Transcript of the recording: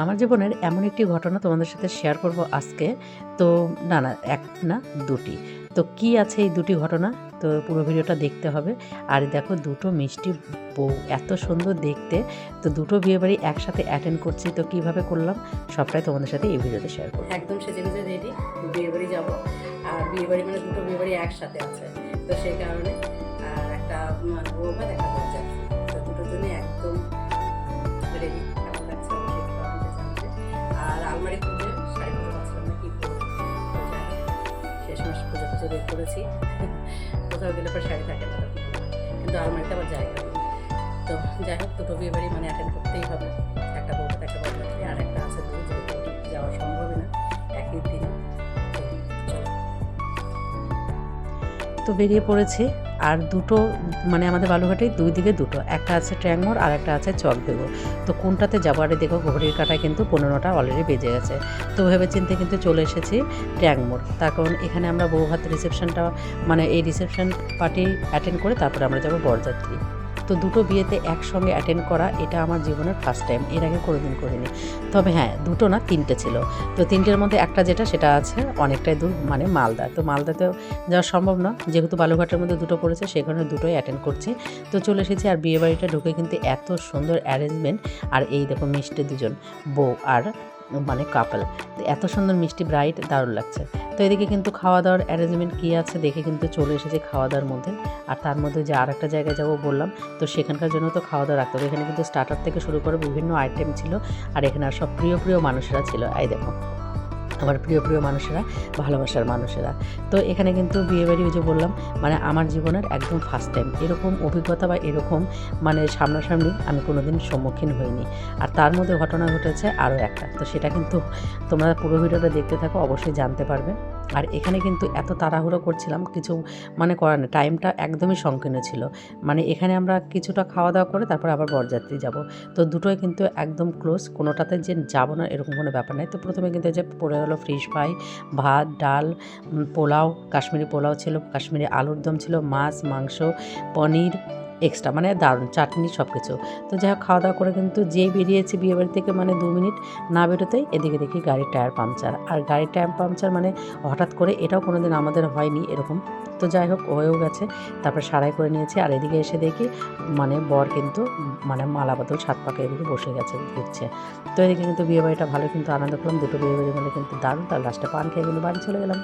আমার জীবনের এমন একটি ঘটনা তোমাদের সাথে শেয়ার করব আজকে। তো না না, এক না, দুটি। তো কি আছে এই দুটি ঘটনা? তো পুরো ভিডিওটা দেখতে হবে। আর দেখো, দুটো মিষ্টি বউ এত সুন্দর দেখতে। তো দুটো বিয়েবাড়ি একসাথে অ্যাটেন্ড করছি, তো কীভাবে করলাম? সবটাই তোমাদের সাথে এই ভিডিওতে শেয়ার করব। একদম সেজে গুজে রেডি বিয়ে বাড়ি যাব। আর বিয়ে বাড়ি মানে দুটো বিয়ে বাড়ি একসাথে আছে। তো সেই কারণে, আর একটা বৌভাত একটা শেষ মাস খুঁজে বের করেছি। কোথাও গেলে পর শাড়ি থাকে না কিন্তু আলমারিতে আবার জায়গা। তো যাই হোক দুটো বিয়ে বাড়ি মানে অ্যাটেন্ড করতেই হবে। একটা বৌভাত একটা বউ আর একটা আছে যাওয়া সম্ভবই না একই দিনে। তো বেরিয়ে পড়েছি। আর দুটো মানে আমাদের বালুঘাটে দুই দিকে দুটো, একটা আছে ট্যাংমোর আর একটা আছে চক দেবো। তো কোনটাতে যাব? আরে দেখো, ঘড়ির কাটা কিন্তু পনেরোটা অলরেডি বেজে গেছে। তো ভেবে চিনতে কিন্তু চলে এসেছি ট্যাংমোর তার কারণ এখানে আমরা বউ বৌভাত রিসেপশনটা মানে এই রিসেপশন পার্টি অ্যাটেন্ড করে তারপরে আমরা যাব বরযাত্রী। তো দুটো বিয়েতে একসঙ্গে অ্যাটেন্ড করা এটা আমার জীবনের ফার্স্ট টাইম এর আগে কোনোদিন করিনি। তবে হ্যাঁ দুটো না, তিনটে ছিল। তো তিনটের মধ্যে একটা যেটা, সেটা আছে অনেকটাই দূর মানে মালদা। তো মালদাতেও যাওয়া সম্ভব না। যেহেতু বালুঘাটের মধ্যে দুটো পড়েছে সেখানে দুটোই অ্যাটেন্ড করছি। তো চলে এসেছি আর বিয়ে বাড়িটা ঢুকে কিন্তু এত সুন্দর অ্যারেঞ্জমেন্ট আর এই দেখো মিষ্টি দুজন, বউ আর মানে কাপল এত সুন্দর মিষ্টি ব্রাইট দারুণ লাগছে। তো এদিকে কিন্তু খাওয়া দাওয়ার অ্যারেঞ্জমেন্ট কী আছে দেখে কিন্তু চলে এসেছে খাওয়া দাওয়ার মধ্যে। আর তার মধ্যে যে আর একটা জায়গায় যাব বললাম, তো সেখানকার জন্য তো খাওয়া দাওয়া রাখতে হবে। এখানে কিন্তু স্টার্টার থেকে শুরু করে বিভিন্ন আইটেম ছিল। আর এখানে আর সব প্রিয় প্রিয় মানুষেরা ছিল। এই দেখো। আমার প্রিয় প্রিয় মানুষেরা, ভালোবাসার মানুষেরা। তো এখানে কিন্তু বিয়েবাড়ি বাড়ি যে বললাম মানে আমার জীবনের একদম ফার্স্ট টাইম এরকম অভিজ্ঞতা বা এরকম মানে সামনাসামনি আমি কোনোদিন সম্মুখীন হইনি। আর তার মধ্যে ঘটনা ঘটেছে আরও একটা। তো সেটা কিন্তু তোমরা পুরো ভিডিওটা দেখতে থাকো, অবশ্যই জানতে পারবে। আর এখানে কিন্তু এত তাড়াহুড়ো করছিলাম, কিছু মানে করার নেই টাইমটা একদমই সংকীর্ণ ছিল। মানে এখানে আমরা কিছুটা খাওয়া দাওয়া করে তারপর আবার বরযাত্রী যাব। তো দুটোই কিন্তু একদম ক্লোজ কোনোটাতে যে যাব না এরকম কোনো ব্যাপার নাই। তো প্রথমে কিন্তু যে পড়ে গেলো ফ্রিশ ফ্রাই ভাত, ডাল পোলাও, কাশ্মীরি পোলাও ছিল, কাশ্মীরি আলুর দম ছিল, মাছ, মাংস, পনির এক্সট্রা মানে দারুণ, চাটনি সব কিছু তো যাই হোক খাওয়া দাওয়া করে কিন্তু যেই বেরিয়েছি বিয়েবাড়ি থেকে মানে দু মিনিট না বেরোতেই এদিকে দেখি গাড়ির টায়ার পাংচার আর গাড়ির টায়ার পাংচার মানে হঠাৎ করে এটাও কোনো দিন আমাদের হয়নি এরকম। তো যাই হোক, হয়েও গেছে। তারপর সারাই করে নিয়েছি। আর এদিকে এসে দেখি মানে বর কিন্তু মানে মালা বদল সাত পাকে এদিকে বসে গেছে দিচ্ছে তো এদিকে কিন্তু বিয়েবাড়িটা ভালো, কিন্তু আনন্দ করলাম। দুটো বিয়ে বাড়ি মিলে কিন্তু দারুণ। তার লাস্টে পান খেয়ে কিন্তু বাড়ি চলে গেলাম।